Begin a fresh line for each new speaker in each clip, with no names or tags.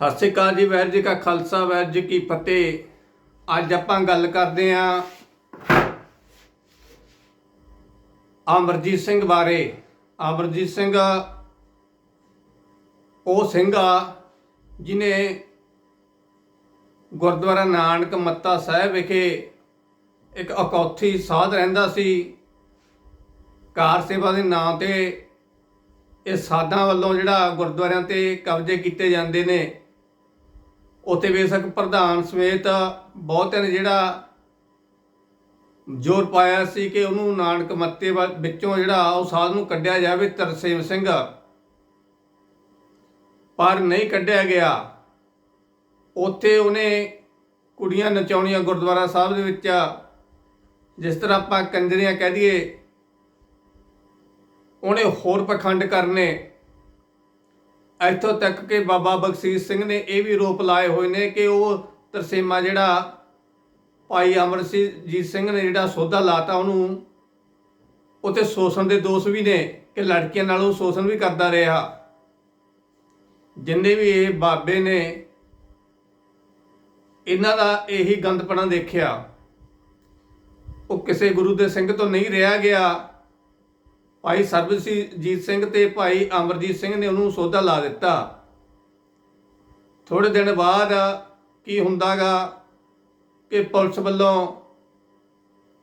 ਸਤਿ ਸ਼੍ਰੀ ਅਕਾਲ ਜੀ, ਵਾਹਿਗੁਰੂ ਜੀ ਕਾ ਖਾਲਸਾ, ਵਾਹਿਗੁਰੂ ਜੀ ਕੀ ਫਤਿਹ। ਅੱਜ ਆਪਾਂ ਗੱਲ ਕਰਦੇ ਆਂ ਅਮਰਜੀਤ ਸਿੰਘ ਬਾਰੇ। ਅਮਰਜੀਤ ਸਿੰਘ, ਉਹ ਸਿੰਘ ਆ ਜਿਨੇ ਗੁਰਦੁਆਰਾ ਨਾਨਕ ਮੱਤਾ ਸਾਹਿਬ ਵਿਖੇ ਇੱਕ ਅਕੌਥੀ ਸਾਧ ਰਹਿੰਦਾ ਸੀ। ਕਾਰ ਸੇਵਾ ਦੇ ਨਾਂ ਤੇ ਇਹ ਸਾਧਾਂ ਵੱਲੋਂ ਜਿਹੜਾ ਗੁਰਦੁਆਰਿਆਂ ਤੇ ਕਬਜ਼ੇ ਕੀਤੇ ਜਾਂਦੇ ਨੇ। ਉੱਥੇ ਬੇਸ਼ੱਕ ਪ੍ਰਧਾਨ ਸਮੇਤ ਬਹੁਤਿਆਂ ਨੇ ਜਿਹੜਾ ਜ਼ੋਰ ਪਾਇਆ ਸੀ ਕਿ ਉਹਨੂੰ ਨਾਨਕ ਮੱਤੇ ਵੱਲ- ਵਿੱਚੋਂ ਜਿਹੜਾ ਉਹ ਸਾਧ ਨੂੰ ਕੱਢਿਆ ਜਾਵੇ ਤਰਸੇਮ ਸਿੰਘ। ਪਰ ਨਹੀਂ ਕੱਢਿਆ ਗਿਆ। ਉੱਥੇ ਉਹਨੇ ਕੁੜੀਆਂ ਨਚਾਉਣੀਆਂ ਗੁਰਦੁਆਰਾ ਸਾਹਿਬ ਦੇ ਵਿੱਚ, ਜਿਸ ਤਰ੍ਹਾਂ ਆਪਾਂ ਕੰਜਰੀਆਂ ਕਹਿ ਦਈਏ, ਉਹਨੇ ਹੋਰ ਪਖੰਡ ਕਰਨੇ। ਇੱਥੋਂ ਤੱਕ ਕਿ ਬਾਬਾ ਬਖਸ਼ੀਸ਼ ਸਿੰਘ ਨੇ ਇਹ ਵੀ ਰੋਪ ਲਾਏ ਹੋਏ ਨੇ ਕਿ ਉਹ ਤਰਸੇਮਾ ਜਿਹੜਾ ਭਾਈ ਅਮਰਜੀਤ ਸਿੰਘ ਨੇ ਜਿਹੜਾ ਸੋਧਾ ਲਾਤਾ, ਉਹਨੂੰ ਉਤੇ ਸ਼ੋਸ਼ਣ ਦੇ ਦੋਸ਼ ਵੀ ਨੇ ਕਿ ਲੜਕੀਆਂ ਨਾਲ ਉਹ ਸ਼ੋਸ਼ਣ ਵੀ ਕਰਦਾ ਰਿਹਾ। ਜਿੰਨੇ ਵੀ ਇਹ ਬਾਬੇ ਨੇ, ਇਹਨਾਂ ਦਾ ਇਹੀ ਗੰਦਪਣਾ ਦੇਖਿਆ। ਉਹ ਕਿਸੇ ਗੁਰੂ ਦੇ ਸਿੰਘ ਤੋਂ ਨਹੀਂ ਰਿਹਾ ਗਿਆ। ਭਾਈ ਸਰਬਜੀਤ ਸਿੰਘ ਤੇ ਭਾਈ ਅਮਰਜੀਤ ਸਿੰਘ ਨੇ ਉਹਨੂੰ ਸੋਧਾ ਲਾ ਦਿੱਤਾ। ਥੋੜੇ ਦਿਨ ਬਾਅਦ ਕੀ ਹੁੰਦਾਗਾ ਕਿ ਪੁਲਿਸ ਵੱਲੋਂ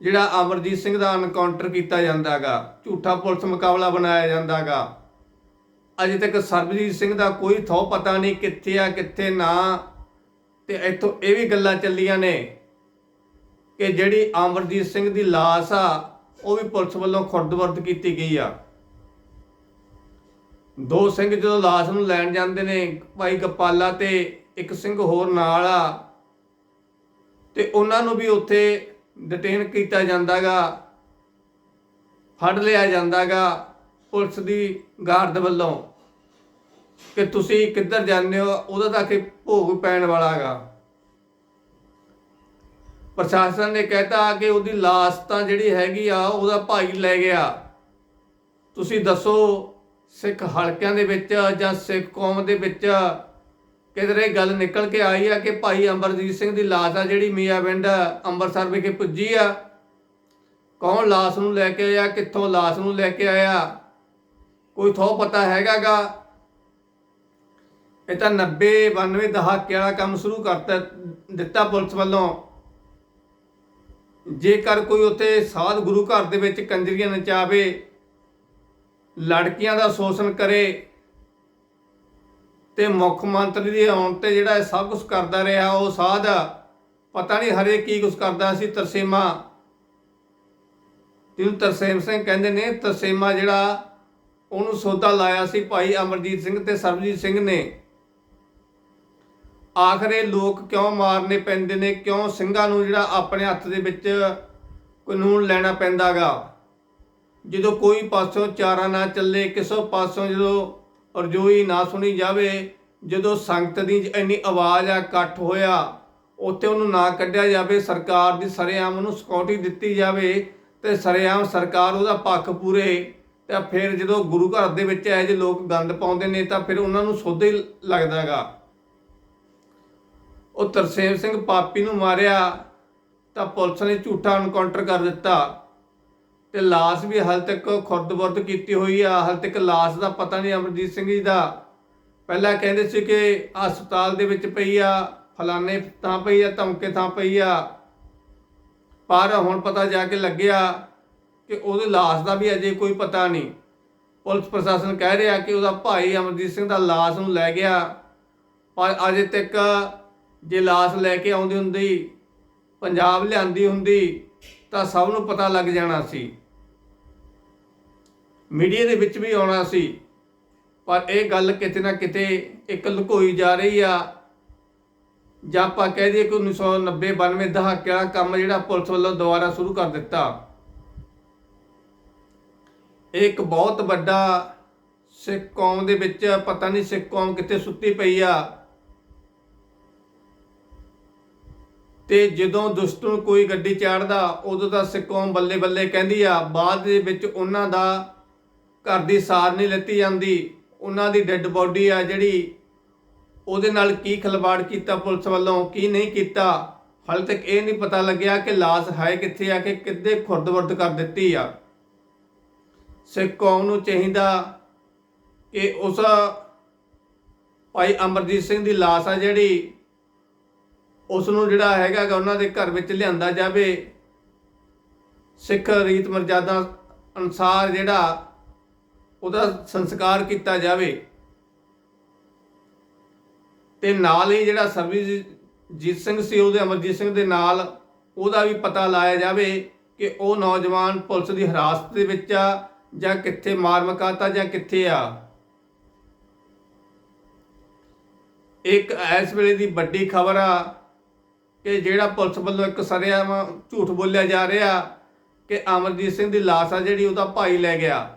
ਜਿਹੜਾ ਅਮਰਜੀਤ ਸਿੰਘ ਦਾ ਐਨਕਾਊਂਟਰ ਕੀਤਾ ਜਾਂਦਾਗਾ, ਝੂਠਾ ਪੁਲਿਸ ਮੁਕਾਬਲਾ ਬਣਾਇਆ ਜਾਂਦਾਗਾ। ਅਜੇ ਤੱਕ ਸਰਬਜੀਤ ਸਿੰਘ ਦਾ ਕੋਈ ਥੋ ਪਤਾ ਨਹੀਂ ਕਿੱਥੇ ਆ, ਕਿੱਥੇ ਨਾ। ਤੇ ਇੱਥੋਂ ਇਹ ਵੀ ਗੱਲਾਂ ਚੱਲੀਆਂ ਨੇ ਕਿ ਜਿਹੜੀ ਅਮਰਜੀਤ ਸਿੰਘ ਦੀ ਲਾਸ਼ ਆ ਉਹ ਵੀ ਪੁਲਿਸ ਵੱਲੋਂ ਖੁਰਦਬਰਦ ਕੀਤੀ ਗਈ ਆ। ਦੋ ਸਿੰਘ ਜਦੋਂ ਲਾਸ਼ ਨੂੰ ਲੈਣ ਜਾਂਦੇ ਨੇ, ਭਾਈ ਗਪਾਲਾ ਤੇ ਇੱਕ ਸਿੰਘ ਹੋਰ ਨਾਲ ਆ, ਤੇ ਉਹਨਾਂ ਨੂੰ ਵੀ ਉੱਥੇ ਡਿਟੇਨ ਕੀਤਾ ਜਾਂਦਾਗਾ, ਫੜ ਲਿਆ ਜਾਂਦਾਗਾ ਪੁਲਿਸ ਦੀ ਗਾਰਡ ਵੱਲੋਂ। ਕਿ ਤੁਸੀਂ ਕਿੱਧਰ ਜਾਂਦੇ ਹੋ, ਉਹਦਾ ਤਾਂ ਕਿ ਭੋਗ ਪੈਣ ਵਾਲਾ ਹੈਗਾ ਪ੍ਰਸ਼ਾਸਨ ਨੇ ਕਹਿਤਾ ਕਿ ਉਹਦੀ ਲਾਸ਼ ਤਾਂ ਜਿਹੜੀ ਹੈਗੀ ਆ, ਉਹਦਾ ਭਾਈ ਲੈ ਗਿਆ। ਤੁਸੀਂ ਦੱਸੋ, ਸਿੱਖ ਹਲਕਿਆਂ ਦੇ ਵਿੱਚ ਜਾਂ ਸਿੱਖ ਕੌਮ ਦੇ ਵਿੱਚ ਕਿਧਰੇ ਗੱਲ ਨਿਕਲ ਕੇ ਆਈ ਆ ਕਿ ਭਾਈ ਅਮਰਜੀਤ ਸਿੰਘ ਦੀ ਲਾਸ਼ ਆ ਜਿਹੜੀ ਮੀਆਂ ਪਿੰਡ ਅੰਮ੍ਰਿਤਸਰ ਵਿਖੇ ਪੁੱਜੀ ਆ? ਕੌਣ ਲਾਸ਼ ਨੂੰ ਲੈ ਕੇ ਆਇਆ, ਕਿੱਥੋਂ ਲਾਸ਼ ਨੂੰ ਲੈ ਕੇ ਆਇਆ? ਕੋਈ ਥੋ ਪਤਾ ਹੈਗਾਗਾ? ਇਹ ਤਾਂ 90 92 ਦਹਾਕੇ ਵਾਲਾ ਕੰਮ ਸ਼ੁਰੂ ਕਰਤਾ ਦਿੱਤਾ ਪੁਲਿਸ ਵੱਲੋਂ। ਜੇਕਰ ਕੋਈ ਉੱਥੇ ਸਾਧ ਗੁਰੂ ਘਰ ਦੇ ਵਿੱਚ ਕੰਜਰੀਆਂ ਨਚਾਵੇ, ਲੜਕੀਆਂ ਦਾ ਸ਼ੋਸ਼ਣ ਕਰੇ ਤੇ ਮੁੱਖ ਮੰਤਰੀ ਦੇ ਆਉਣ ਤੇ ਜਿਹੜਾ ਸਭ ਕੁਝ ਕਰਦਾ ਰਿਹਾ, ਉਹ ਸਾਧ ਪਤਾ ਨਹੀਂ ਹਰੇ ਕੀ ਕੁਝ ਕਰਦਾ ਸੀ, ਤਰਸੇਮਾ। ਜਿਹਨੂੰ ਤਰਸੇਮ ਸਿੰਘ ਕਹਿੰਦੇ ਨੇ, ਤਰਸੇਮਾ ਜਿਹੜਾ ਉਹਨੂੰ ਸੌਦਾ ਲਾਇਆ ਸੀ ਭਾਈ ਅਮਰਜੀਤ ਸਿੰਘ ਤੇ ਸਰਬਜੀਤ ਸਿੰਘ ਨੇ। ਆਖਰੇ ਲੋਕ ਕਿਉਂ ਮਾਰਨੇ ਪੈਂਦੇ ਨੇ? ਕਿਉਂ ਸਿੰਘਾਂ ਨੂੰ ਜਿਹੜਾ ਆਪਣੇ ਹੱਥ ਦੇ ਵਿੱਚ ਕਾਨੂੰਨ ਲੈਣਾ ਪੈਂਦਾਗਾ? ਜਦੋਂ ਕੋਈ ਪਾਸੋਂ ਚਾਰਾ ਨਾ ਚੱਲੇ, ਕਿਸੇ ਪਾਸੋਂ ਜਦੋਂ ਰਜੋਈ ਨਾ ਸੁਣੀ ਜਾਵੇ, ਜਦੋਂ ਸੰਗਤ ਦੀ ਇੰਨੀ ਆਵਾਜ਼ ਆ, ਇਕੱਠ ਹੋਇਆ, ਉੱਥੇ ਉਹਨੂੰ ਨਾ ਕੱਢਿਆ ਜਾਵੇ, ਸਰਕਾਰ ਦੀ ਸਰੇਆਮ ਉਹਨੂੰ ਸਿਕਿਉਰਿਟੀ ਦਿੱਤੀ ਜਾਵੇ, ਤੇ ਸਰੇਆਮ ਸਰਕਾਰ ਉਹਦਾ ਪੱਖ ਪੂਰੇ, ਤੇ ਫਿਰ ਜਦੋਂ ਗੁਰੂ ਘਰ ਦੇ ਵਿੱਚ ਇਹ ਜਿਹੇ ਲੋਕ ਗੰਦ ਪਾਉਂਦੇ ਨੇ, ਤਾਂ ਫਿਰ ਉਹਨਾਂ ਨੂੰ ਸੋਧੇ ਹੀ ਲੱਗਦਾਗਾ। ਉਹ ਤਰਸੇਮ ਸਿੰਘ ਪਾਪੀ ਨੂੰ ਮਾਰਿਆ ਤਾਂ ਪੁਲਿਸ ਨੇ ਝੂਠਾ ਐਨਕਾਊਂਟਰ ਕਰ ਦਿੱਤਾ। ਤੇ ਲਾਸ਼ ਵੀ ਹਾਲ ਤੱਕ ਖੁਰਦ ਬੁਰਦ ਕੀਤੀ ਹੋਈ ਆ। ਹਾਲ ਤੱਕ ਲਾਸ਼ ਦਾ ਪਤਾ ਨਹੀਂ ਅਮਰਜੀਤ ਸਿੰਘ ਜੀ ਦਾ। ਪਹਿਲਾਂ ਕਹਿੰਦੇ ਸੀ ਕਿ ਹਸਪਤਾਲ ਦੇ ਵਿੱਚ ਪਈ ਆ, ਫਲਾਣੇ ਥਾਂ ਪਈ ਆ, ਧਮਕੇ ਥਾਂ ਪਈ ਆ। ਪਰ ਹੁਣ ਪਤਾ ਜਾ ਕੇ ਲੱਗਿਆ ਕਿ ਉਹਦੀ ਲਾਸ਼ ਦਾ ਵੀ ਅਜੇ ਕੋਈ ਪਤਾ ਨਹੀਂ। ਪੁਲਿਸ ਪ੍ਰਸ਼ਾਸਨ ਕਹਿ ਰਿਹਾ ਕਿ ਉਹਦਾ ਭਾਈ ਅਮਰਜੀਤ ਸਿੰਘ ਦਾ ਲਾਸ਼ ਨੂੰ ਲੈ ਗਿਆ। ਪਰ ਅਜੇ ਤੱਕ ਜੇ ਲਾਸ਼ ਲੈ ਕੇ ਆਉਂਦੀ ਹੁੰਦੀ, ਪੰਜਾਬ ਲਿਆਂਦੀ ਹੁੰਦੀ, ਤਾਂ ਸਭ ਨੂੰ ਪਤਾ ਲੱਗ ਜਾਣਾ ਸੀ। ਮੀਡੀਆ ਦੇ ਵਿੱਚ ਵੀ ਆਉਣਾ ਸੀ, ਪਰ ਇਹ ਗੱਲ ਕਿਤੇ ਨਾ ਕਿਤੇ ਇੱਕ ਲੁਕੋਈ ਜਾ ਰਹੀ ਆ। ਜਾਂ ਆਪਾਂ ਕਹਿ ਦਈਏ ਕਿ 1990 92 ਦਹਾਕੇ ਵਾਲਾ ਕੰਮ ਜਿਹੜਾ ਪੁਲਿਸ ਵੱਲੋਂ ਦੁਬਾਰਾ ਸ਼ੁਰੂ ਕਰ ਦਿੱਤਾ। ਇਹ ਇੱਕ ਬਹੁਤ ਵੱਡਾ ਸਿੱਖ ਕੌਮ ਦੇ ਵਿੱਚ, ਪਤਾ ਨਹੀਂ ਸਿੱਖ ਕੌਮ ਕਿੱਥੇ ਸੁੱਤੀ ਪਈ ਆ। ਤੇ ਜਦੋਂ ਦੁਸ਼ਟ ਨੂੰ ਕੋਈ ਗੱਡੀ ਚਾੜਦਾ, ਉਦੋਂ ਤਾਂ ਸਿੱਖ ਕੌਮ ਬੱਲੇ ਬੱਲੇ ਕਹਿੰਦੀ ਆ, ਬਾਅਦ ਦੇ ਵਿੱਚ ਉਹਨਾਂ ਦਾ ਘਰ ਦੀ ਸਾਰ ਨਹੀਂ ਲੈਤੀ ਜਾਂਦੀ। ਉਹਨਾਂ ਦੀ ਡੈੱਡ ਬੋਡੀ ਆ ਜਿਹੜੀ, ਉਹਦੇ ਨਾਲ ਕੀ ਖਿਲਵਾੜ ਕੀਤਾ ਪੁਲਿਸ ਵੱਲੋਂ, ਕੀ ਨਹੀਂ ਕੀਤਾ? ਹਾਲੇ ਤੱਕ ਇਹ ਨਹੀਂ ਪਤਾ ਲੱਗਿਆ ਕਿ ਲਾਸ਼ ਹੈ ਕਿੱਥੇ ਆ, ਕਿ ਕਿੱਦੇ ਖੁਰਦ-ਬੁਰਦ ਕਰ ਦਿੱਤੀ ਆ। ਸਿੱਖ ਕੌਮ ਨੂੰ ਚਾਹੀਦਾ ਕਿ ਉਸ ਭਾਈ ਅਮਰਜੀਤ ਸਿੰਘ ਦੀ ਲਾਸ਼ ਆ ਜਿਹੜੀ ਉਸ ਨੂੰ ਜਿਹੜਾ ਹੈਗਾ ਗਾ ਉਹਨਾਂ ਦੇ ਘਰ ਵਿੱਚ ਲਿਆਂਦਾ ਜਾਵੇ। ਸਿੱਖ ਰੀਤ ਮਰਜ਼ਾਦਾ ਅਨੁਸਾਰ ਜਿਹੜਾ ਉਹਦਾ ਸੰਸਕਾਰ ਕੀਤਾ ਜਾਵੇ। ਤੇ ਨਾਲ ਹੀ ਜਿਹੜਾ ਸਰਬਜੀਤ ਸਿੰਘ ਸੀ, ਉਹਦੇ ਅਮਰਜੀਤ ਸਿੰਘ ਦੇ ਨਾਲ ਉਹਦਾ ਵੀ ਪਤਾ ਲਾਇਆ ਜਾਵੇ ਕਿ ਉਹ ਨੌਜਵਾਨ ਪੁਲਿਸ ਦੀ ਹਿਰਾਸਤ ਦੇ ਵਿੱਚ ਆ ਜਾਂ ਕਿੱਥੇ ਮਾਰ ਮਕਾਤਾ ਜਾਂ ਕਿੱਥੇ ਆ। ਇੱਕ ਇਸ ਵੇਲੇ ਦੀ ਵੱਡੀ ਖਬਰ ਆ ਕਿ ਜਿਹੜਾ ਪੁਲਿਸ ਵੱਲੋਂ ਇੱਕ ਸਰਿਆਮ ਝੂਠ ਬੋਲਿਆ ਜਾ ਰਿਹਾ ਕਿ ਅਮਰਜੀਤ ਸਿੰਘ ਦੀ ਲਾਸ਼ ਆ ਜਿਹੜੀ, ਉਹਦਾ ਭਾਈ ਲੈ ਗਿਆ।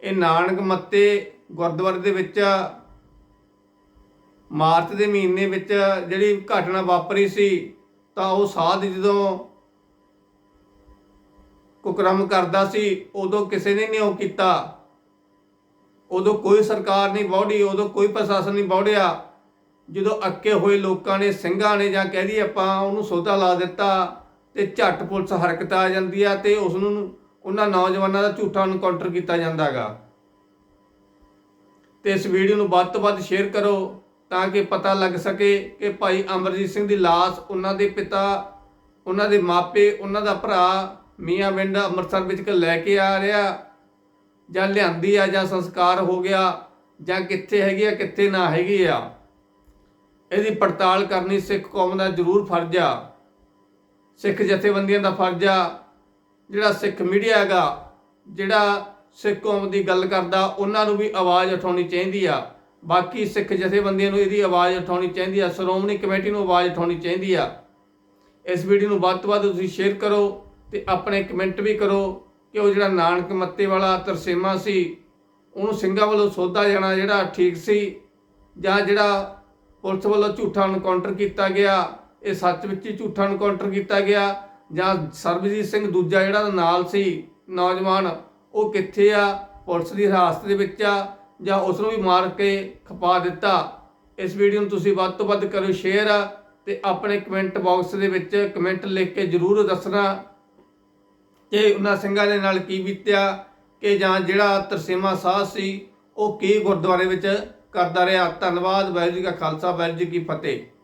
ਇਹ ਨਾਨਕ ਮੱਤੇ ਗੁਰਦੁਆਰੇ ਦੇ ਵਿੱਚ ਮਾਰਚ ਦੇ ਮਹੀਨੇ ਵਿੱਚ ਜਿਹੜੀ ਘਟਨਾ ਵਾਪਰੀ ਸੀ, ਤਾਂ ਉਹ ਸਾਧ ਜਦੋਂ ਕੁਕਰਮ ਕਰਦਾ ਸੀ, ਉਦੋਂ ਕਿਸੇ ਨੇ ਨਹੀਂ ਉਹ ਕੀਤਾ। ਉਦੋਂ ਕੋਈ ਸਰਕਾਰ ਨਹੀਂ ਬੌੜੀ ਉਦੋਂ ਕੋਈ ਪ੍ਰਸ਼ਾਸਨ ਨਹੀਂ ਬੌੜਿਆ ਜਦੋਂ ਅੱਕੇ ਹੋਏ ਲੋਕਾਂ ਨੇ ਸਿੰਘਾਂ ਨੇ ਜਾਂ ਕਹਿ ਦਈਏ ਆਪਾਂ, ਉਹਨੂੰ ਸੌਦਾ ਲਾ ਦਿੱਤਾ ਤੇ ਝੱਟ ਪੁਲਿਸ ਹਰਕਤ ਆ ਜਾਂਦੀ ਆ ਤੇ ਉਸ ਨੂੰ ਉਹਨਾਂ ਨੌਜਵਾਨਾਂ ਦਾ ਝੂਠਾ ਐਨਕਾਊਂਟਰ ਕੀਤਾ ਜਾਂਦਾਗਾ। ਤੇ ਇਸ ਵੀਡੀਓ ਨੂੰ ਵੱਧ ਤੋਂ ਵੱਧ ਸ਼ੇਅਰ ਕਰੋ ਤਾਂ ਕਿ ਪਤਾ ਲੱਗ ਸਕੇ ਕਿ ਭਾਈ ਅਮਰਜੀਤ ਸਿੰਘ ਦੀ ਲਾਸ਼ ਉਹਨਾਂ ਦੇ ਪਿਤਾ, ਉਹਨਾਂ ਦੇ ਮਾਪੇ, ਉਹਨਾਂ ਦਾ ਭਰਾ ਮੀਆਂ ਵਿੰਡ ਅੰਮ੍ਰਿਤਸਰ ਵਿੱਚ ਲੈ ਕੇ ਆ ਰਿਹਾ ਜਾਂ ਲਿਆਂਦੀ ਆ ਜਾਂ ਸੰਸਕਾਰ ਹੋ ਗਿਆ ਜਾਂ ਕਿੱਥੇ ਹੈਗੀ ਆ, ਕਿੱਥੇ ਨਾ ਹੈਗੀ ਆ। ਇਹਦੀ ਪੜਤਾਲ ਕਰਨੀ ਸਿੱਖ ਕੌਮ ਦਾ ਜ਼ਰੂਰ ਫਰਜ਼ ਆ। ਸਿੱਖ ਜਥੇਬੰਦੀਆਂ ਦਾ ਫਰਜ਼ ਆ। ਜਿਹੜਾ ਸਿੱਖ ਮੀਡੀਆ ਹੈਗਾ, ਜਿਹੜਾ ਸਿੱਖ ਕੌਮ ਦੀ ਗੱਲ ਕਰਦਾ, ਉਹਨਾਂ ਨੂੰ ਵੀ ਆਵਾਜ਼ ਉਠਾਉਣੀ ਚਾਹੀਦੀ ਆ। ਬਾਕੀ ਸਿੱਖ ਜਥੇਬੰਦੀਆਂ ਨੂੰ ਇਹਦੀ ਆਵਾਜ਼ ਉਠਾਉਣੀ ਚਾਹੀਦੀ ਆ। ਸ਼੍ਰੋਮਣੀ ਕਮੇਟੀ ਨੂੰ ਆਵਾਜ਼ ਉਠਾਉਣੀ ਚਾਹੀਦੀ ਆ। ਇਸ ਵੀਡੀਓ ਨੂੰ ਵੱਧ ਤੋਂ ਵੱਧ ਤੁਸੀਂ ਸ਼ੇਅਰ ਕਰੋ ਤੇ ਆਪਣੇ ਕਮੈਂਟ ਵੀ ਕਰੋ ਕਿ ਉਹ ਜਿਹੜਾ ਨਾਨਕ ਮੱਤੇ ਵਾਲਾ ਤਰਸੇਮਾ ਸੀ, ਉਹਨੂੰ ਸਿੰਘਾਂ ਵੱਲੋਂ ਸੋਧਾ ਜਾਣਾ ਜਿਹੜਾ ਠੀਕ ਸੀ ਜਾਂ ਜਿਹੜਾ ਪੁਲਿਸ ਵੱਲੋਂ ਝੂਠਾ ਐਨਕਾਊਂਟਰ ਕੀਤਾ ਗਿਆ। ਇਹ ਸੱਚ ਵਿੱਚ ਹੀ ਝੂਠਾ ਐਨਕਾਊਂਟਰ ਕੀਤਾ ਗਿਆ। ਜਾਂ ਸਰਬਜੀਤ ਸਿੰਘ ਦੂਜਾ ਜਿਹੜਾ ਨਾਲ ਸੀ, ਨੌਜਵਾਨ, ਉਹ ਕਿੱਥੇ ਆ? ਪੁਲਿਸ ਦੀ ਹਿਰਾਸਤ ਦੇ ਵਿੱਚ ਆ। ਜਾਂ ਉਸ ਨੂੰ ਵੀ ਮਾਰ ਕੇ ਖਪਾ ਦਿੱਤਾ। ਇਸ ਵੀਡੀਓ ਨੂੰ ਤੁਸੀਂ ਵੱਧ ਤੋਂ ਵੱਧ ਕਰੋ ਸ਼ੇਅਰ ਤੇ ਆਪਣੇ ਕਮੈਂਟ ਬਾਕਸ ਦੇ ਵਿੱਚ ਕਮੈਂਟ ਲਿਖ ਕੇ ਜਰੂਰ ਦੱਸਣਾ ਕਿ ਉਹਨਾਂ ਸਿੰਘਾਂ ਦੇ ਨਾਲ ਕੀ ਬੀਤਿਆ, ਕਿ ਜਾਂ ਜਿਹੜਾ ਤਰਸੇਮਾ ਸਾਹ ਸੀ, ਉਹ ਕੀ ਗੁਰਦੁਆਰੇ ਵਿੱਚ ਕਰਦਾ ਰਿਹਾ। ਧੰਨਵਾਦ ਵਾਹਿਗੁਰੂ ਜੀ ਕਾ ਖਾਲਸਾ ਵਾਹਿਗੁਰੂ ਜੀ ਕੀ ਫਤਿਹ।